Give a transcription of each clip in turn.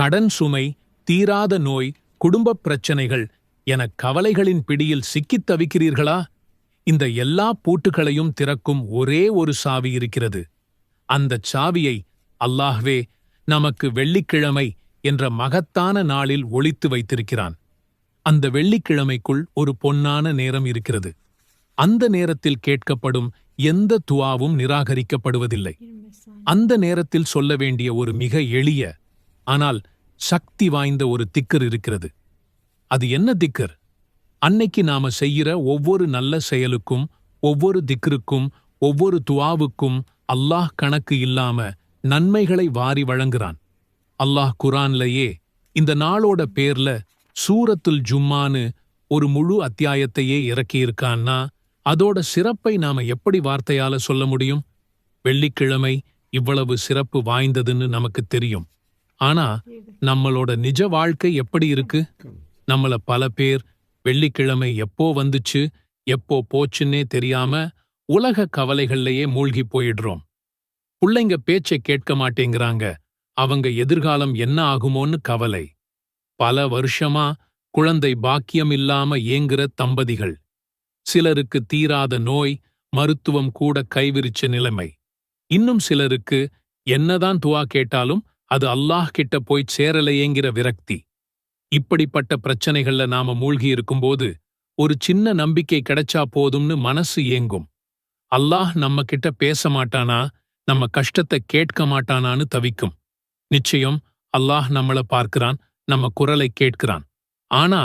கடன் சுமை தீராத நோய் குடும்பப் பிரச்சனைகள் என கவலைகளின் பிடியில் சிக்கித் தவிக்கிறீர்களா? இந்த எல்லா பூட்டுகளையும் திறக்கும் ஒரே ஒரு சாவி இருக்கிறது. அந்தச் சாவியை அல்லாஹ்வே நமக்கு வெள்ளிக்கிழமை என்ற மகத்தான நாளில் ஒளித்து வைத்திருக்கிறான். அந்த வெள்ளிக்கிழமைக்குள் ஒரு பொன்னான நேரம் இருக்கிறது. அந்த நேரத்தில் கேட்கப்படும் எந்த துவாவும் நிராகரிக்கப்படுவதில்லை. அந்த நேரத்தில் சொல்ல வேண்டிய ஒரு மிக எளிய ஆனால் சக்தி வாய்ந்த ஒரு திக்கர் இருக்கிறது. அது என்ன திக்கர்? அன்னைக்கு நாம செய்யற ஒவ்வொரு நல்ல செயலுக்கும் ஒவ்வொரு திக்ருக்கும் ஒவ்வொரு துவாவுக்கும் அல்லாஹ் கணக்கு இல்லாம நன்மைகளை வாரி வழங்குறான். அல்லாஹ் குரான்லயே இந்த நாளோட பேர்ல சூரத்துல் ஜும்மான்னு ஒரு முழு அத்தியாயத்தையே இறக்கியிருக்கான்னா அதோட சிறப்பை நாம எப்படி வார்த்தையால சொல்ல முடியும்? வெள்ளிக்கிழமை இவ்வளவு சிறப்பு வாய்ந்ததுன்னு நமக்கு தெரியும். ஆனா நம்மளோட நிஜ வாழ்க்கை எப்படி இருக்கு? நம்மள பல பேர் வெள்ளிக்கிழமை எப்போ வந்துச்சு எப்போ போச்சுன்னே தெரியாம உலக கவலைகள்லயே மூழ்கி போயிடுறோம். புள்ளைங்க பேச்சை கேட்க மாட்டேங்கிறாங்க. அவங்க எதிர்காலம் என்ன ஆகுமோன்னு கவலை. பல வருஷமா குழந்தை பாக்கியம் இல்லாம ஏங்குற தம்பதிகள். சிலருக்கு தீராத நோய் மருத்துவம் கூட கைவிரிச்ச நிலைமை. இன்னும் சிலருக்கு என்னதான் துவா கேட்டாலும் அது அல்லாஹ் கிட்ட போய் சேரலையேங்கிற விரக்தி. இப்படிப்பட்ட பிரச்சனைகள்ல நாம மூழ்கி இருக்கும்போது ஒரு சின்ன நம்பிக்கை கிடைச்சா போதும்னு மனசு ஏங்கும். அல்லாஹ் நம்ம கிட்ட பேச மாட்டானா நம்ம கஷ்டத்தை கேட்க மாட்டானான்னு தவிக்கும். நிச்சயம் அல்லாஹ் நம்மள பார்க்கிறான் நம்ம குரலை கேட்கிறான். ஆனா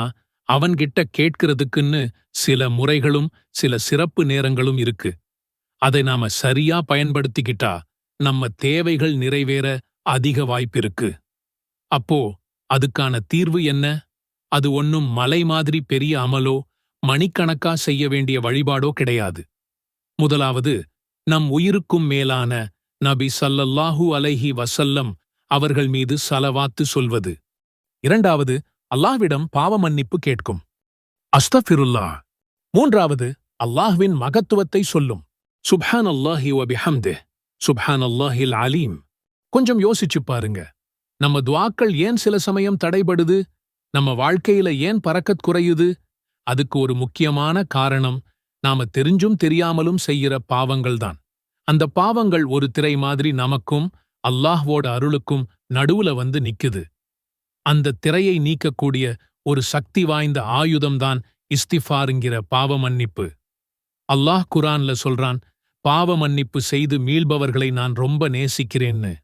அவன்கிட்ட கேட்கிறதுக்குன்னு சில முறைகளும் சில சிறப்பு நேரங்களும் இருக்கு. அதை நாம சரியா பயன்படுத்திக்கிட்டா நம்ம தேவைகள் நிறைவேற அதிக வாய்ப்பிருக்கு. அப்போ அதுக்கான தீர்வு என்ன? அது ஒன்னும் மலை மாதிரி பெரிய அமலோ மணிக்கணக்கா செய்ய வேண்டிய வழிபாடோ கிடையாது. முதலாவது நம் உயிருக்கும் மேலான நபி சல்லல்லாஹூ அலைஹி வசல்லம் அவர்கள் மீது சலவாத்து சொல்வது. இரண்டாவது அல்லாஹ்விடம் பாவ மன்னிப்பு கேட்கும். அஸ்தஃபிருல்லா. மூன்றாவது அல்லாஹ்வின் மகத்துவத்தை சொல்லும். சுப்ஹான் அல்லாஹி வபிஹம்தே சுப்ஹான் அல்லாஹில் அலீம். கொஞ்சம் யோசிச்சு பாருங்க. நம்ம துவாக்கள் ஏன் சில சமயம் தடைபடுது? நம்ம வாழ்க்கையில ஏன் பறக்கத் குறையுது? அதுக்கு ஒரு முக்கியமான காரணம் நாம தெரிஞ்சும் தெரியாமலும் செய்யற பாவங்கள்தான் அந்த பாவங்கள் ஒரு திரை மாதிரி நமக்கும் அல்லாஹ்வோட அருளுக்கும் நடுவுல வந்து நிக்குது. அந்த திரையை நீக்கக்கூடிய ஒரு சக்தி வாய்ந்த ஆயுதம்தான் இஸ்திஃபாருங்கிற பாவ மன்னிப்பு. அல்லாஹ் குரான்ல சொல்றான் பாவ மன்னிப்பு செய்து மீள்பவர்களை நான் ரொம்ப நேசிக்கிறேன்னு.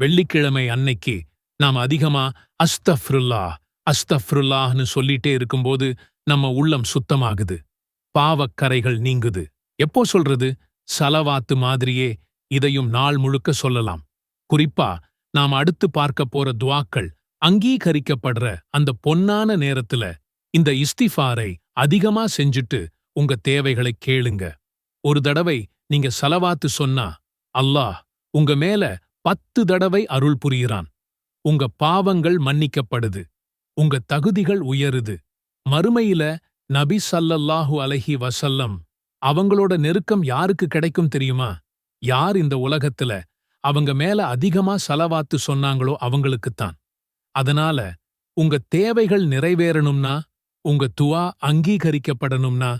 வெள்ளிக்கிழமை அன்னைக்கு நாம் அதிகமா அஸ்தஃப்ருல்லா அஸ்தஃப்ருல்லாஹ்னு சொல்லிட்டே இருக்கும்போது நம்ம உள்ளம் சுத்தமாகுது. பாவக்கரைகள் நீங்குது. எப்போ சொல்றது? சலவாத்து மாதிரியே இதையும் நாள் முழுக்க சொல்லலாம். குறிப்பா நாம் அடுத்து பார்க்க போற துவாக்கள் அங்கீகரிக்கப்படுற அந்த பொன்னான நேரத்துல இந்த இஸ்திஃபாரை அதிகமா செஞ்சுட்டு உங்க தேவைகளை கேளுங்க. ஒரு தடவை நீங்க சலவாத்து சொன்னா அல்லாஹ் உங்க மேல பத்து தடவை அருள் புரிகிறான். உங்க பாவங்கள் மன்னிக்கப்படுது. உங்க தகுதிகள் உயருது. மறுமையில நபி சல்லல்லாஹு அலஹி வசல்லம் அவங்களோட நெருக்கம் யாருக்கு கிடைக்கும் தெரியுமா? யார் இந்த உலகத்துல அவங்க மேல அதிகமா சலவாத்து சொன்னாங்களோ அவங்களுக்குத்தான் அதனால உங்க தேவைகள் நிறைவேறணும்னா உங்க துவா அங்கீகரிக்கப்படணும்னா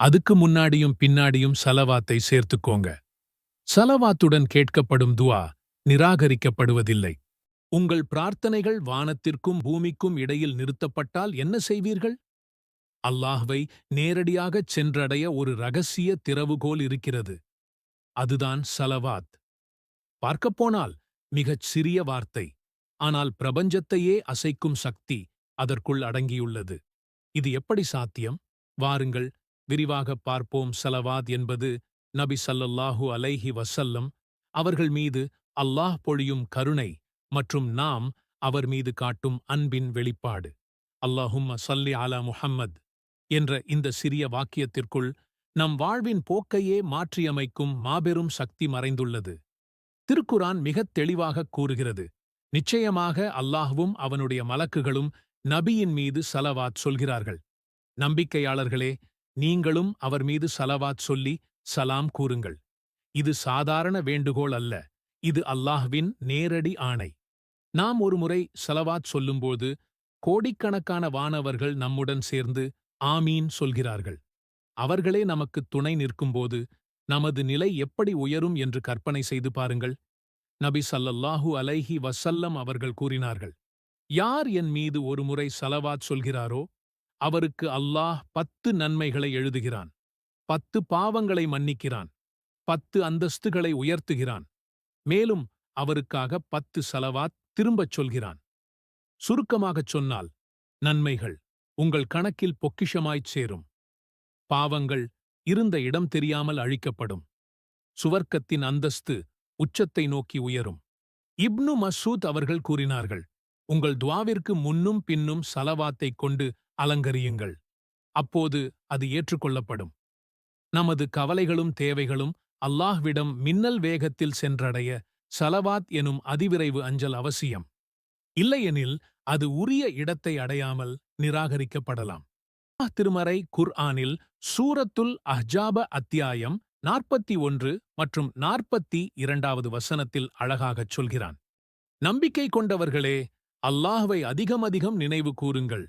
அதுக்கு முன்னாடியும் பின்னாடியும் சலவாத்தை சேர்த்துக்கோங்க. சலவாத்துடன் கேட்கப்படும் துவா நிராகரிக்கப்படுவதில்லை. உங்கள் பிரார்த்தனைகள் வானத்திற்கும் பூமிக்கும் இடையில் நிறுத்தப்பட்டால் என்ன செய்வீர்கள்? அல்லாஹ்வை நேரடியாகச் சென்றடைய ஒரு ரகசிய திறவுகோல் இருக்கிறது. அதுதான் சலவாத். பார்க்கப்போனால் மிகச் சிறிய வார்த்தை. ஆனால் பிரபஞ்சத்தையே அசைக்கும் சக்தி அதற்குள் அடங்கியுள்ளது. இது எப்படி சாத்தியம்? வாருங்கள் விரிவாகப் பார்ப்போம் சலவாத் என்பது நபி சல்லல்லாஹு அலைஹி வசல்லம் அவர்கள் மீது அல்லாஹ் பொழியும் கருணை மற்றும் நாம் அவர் மீது காட்டும் அன்பின் வெளிப்பாடு. அல்லாஹும் சல்லி அலா முஹம்மத் என்ற இந்த சிறிய வாக்கியத்திற்குள் நம் வாழ்வின் போக்கையே மாற்றியமைக்கும் மாபெரும் சக்தி மறைந்துள்ளது. திருக்குரான் மிகத் தெளிவாகக் கூறுகிறது. நிச்சயமாக அல்லாஹ்வும் அவனுடைய மலக்குகளும் நபியின் மீது சலவாத் சொல்கிறார்கள். நம்பிக்கையாளர்களே நீங்களும் அவர் மீது சலவாத் சொல்லி சலாம் கூறுங்கள். இது சாதாரண வேண்டுகோள் அல்ல. இது அல்லாஹ்வின் நேரடி ஆணை. நாம் ஒருமுறை சலவாத் சொல்லும்போது கோடிக்கணக்கான வானவர்கள் நம்முடன் சேர்ந்து ஆமீன் சொல்கிறார்கள். அவர்களே நமக்கு துணை நிற்கும்போது நமது நிலை எப்படி உயரும் என்று கற்பனை செய்து பாருங்கள். நபி சல்லல்லாஹு அலைஹி வசல்லம் அவர்கள் கூறினார்கள் யார் என் மீது ஒருமுறை சலவாத் சொல்கிறாரோ அவருக்கு அல்லாஹ் பத்து நன்மைகளை எழுதுகிறான். பத்து பாவங்களை மன்னிக்கிறான். பத்து அந்தஸ்துகளை உயர்த்துகிறான். மேலும் அவருக்காக பத்து சலவாத் திரும்பச் சொல்கிறான். சுருக்கமாகச் சொன்னால் நன்மைகள் உங்கள் கணக்கில் பொக்கிஷமாய்ச் சேரும். பாவங்கள் இருந்த இடம் தெரியாமல் அழிக்கப்படும். சுவர்க்கத்தின் அந்தஸ்து உச்சத்தை நோக்கி உயரும். இப்னு மசூத் அவர்கள் கூறினார்கள் உங்கள் துவாவிற்கு முன்னும் பின்னும் சலவாத்தைக் கொண்டு அலங்கரியுங்கள். அப்போது அது ஏற்றுக்கொள்ளப்படும். நமது கவலைகளும் தேவைகளும் அல்லாஹ்விடம் மின்னல் வேகத்தில் சென்றடைய சலவாத் எனும் அதிவிரைவு அஞ்சல் அவசியம். இல்லையெனில் அது உரிய இடத்தை அடையாமல் நிராகரிக்கப்படலாம். திருமறை குர் ஆனில் சூரத்துல் அஹ்ஜாப அத்தியாயம் நாற்பத்தி ஒன்று மற்றும் நாற்பத்தி இரண்டாவது வசனத்தில் அழகாகச் சொல்கிறான். நம்பிக்கை கொண்டவர்களே அல்லாஹ்வை அதிகம் அதிகம் நினைவு கூறுங்கள்.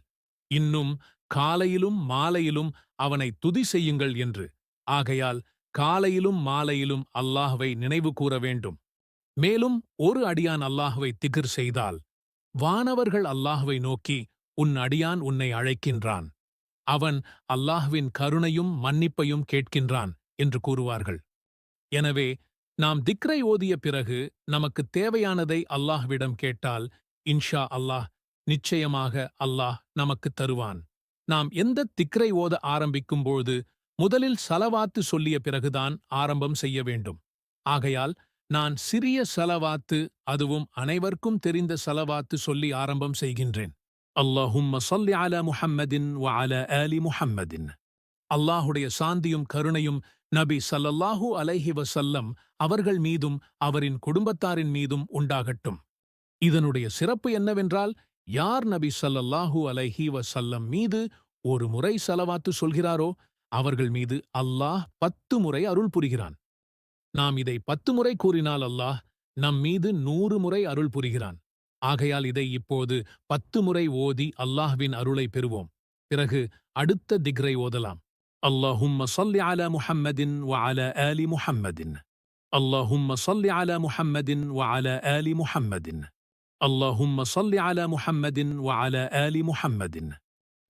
இன்னும் காலையிலும் மாலையிலும் அவனை துதி செய்யுங்கள் என்று. ஆகையால் காலையிலும் மாலையிலும் அல்லாஹ்வை நினைவு கூற வேண்டும். மேலும் ஒரு அடியான் அல்லாஹ்வை திகிர் செய்தால் வானவர்கள் அல்லாஹ்வை நோக்கி உன் அடியான் உன்னை அழைக்கின்றான். அவன் அல்லாஹ்வின் கருணையும் மன்னிப்பையும் கேட்கின்றான் என்று கூறுவார்கள். எனவே நாம் திக்ரை ஓதிய பிறகு நமக்கு தேவையானதை அல்லாஹ்விடம் கேட்டால் இன்ஷா அல்லாஹ் நிச்சயமாக அல்லாஹ் நமக்கு தருவான். நாம் எந்த திக்ரை ஓத ஆரம்பிக்கும்போது முதலில் சலவாத்து சொல்லிய பிறகுதான் ஆரம்பம் செய்ய வேண்டும். ஆகையால் நான் சிறிய சலவாத்து அதுவும் அனைவருக்கும் தெரிந்த சலவாத்து சொல்லி ஆரம்பம் செய்கின்றேன். அல்லாஹும் சொல்லி அல முஹம்மதின் வ அல அலி முஹம்மதின். அல்லாஹுடைய சாந்தியும் கருணையும் நபி சல்லல்லாஹு அலைஹி வசல்லம் அவர்கள் மீதும் அவரின் குடும்பத்தாரின் மீதும் உண்டாகட்டும். இதனுடைய சிறப்பு என்னவென்றால் யார் நபி சல்லல்லாஹு அலைஹி வசல்லம் மீது ஒரு முறை சலவாத்து சொல்கிறாரோ அவர்கள் மீது அல்லாஹ் பத்து முறை அருள் புரிகிறான். நாம் இதை பத்து முறை கூறினால் அல்லாஹ் நம் மீது நூறு முறை அருள் புரிகிறான். ஆகையால் இதை இப்போது பத்து முறை ஓதி அல்லாஹ்வின் அருளை பெறுவோம். பிறகு அடுத்த திக்ரை ஓதலாம். அல்லாஹும் சொல்லி அல முஹம்மதின் வ அல முஹம்மதின். அல்லாஹும்ம சொல்லி அல முஹம்மதின் வ அல முஹம்மதின். அல்லாஹும் சொல்லி அல முஹம்மதின் முஹம்மதின்.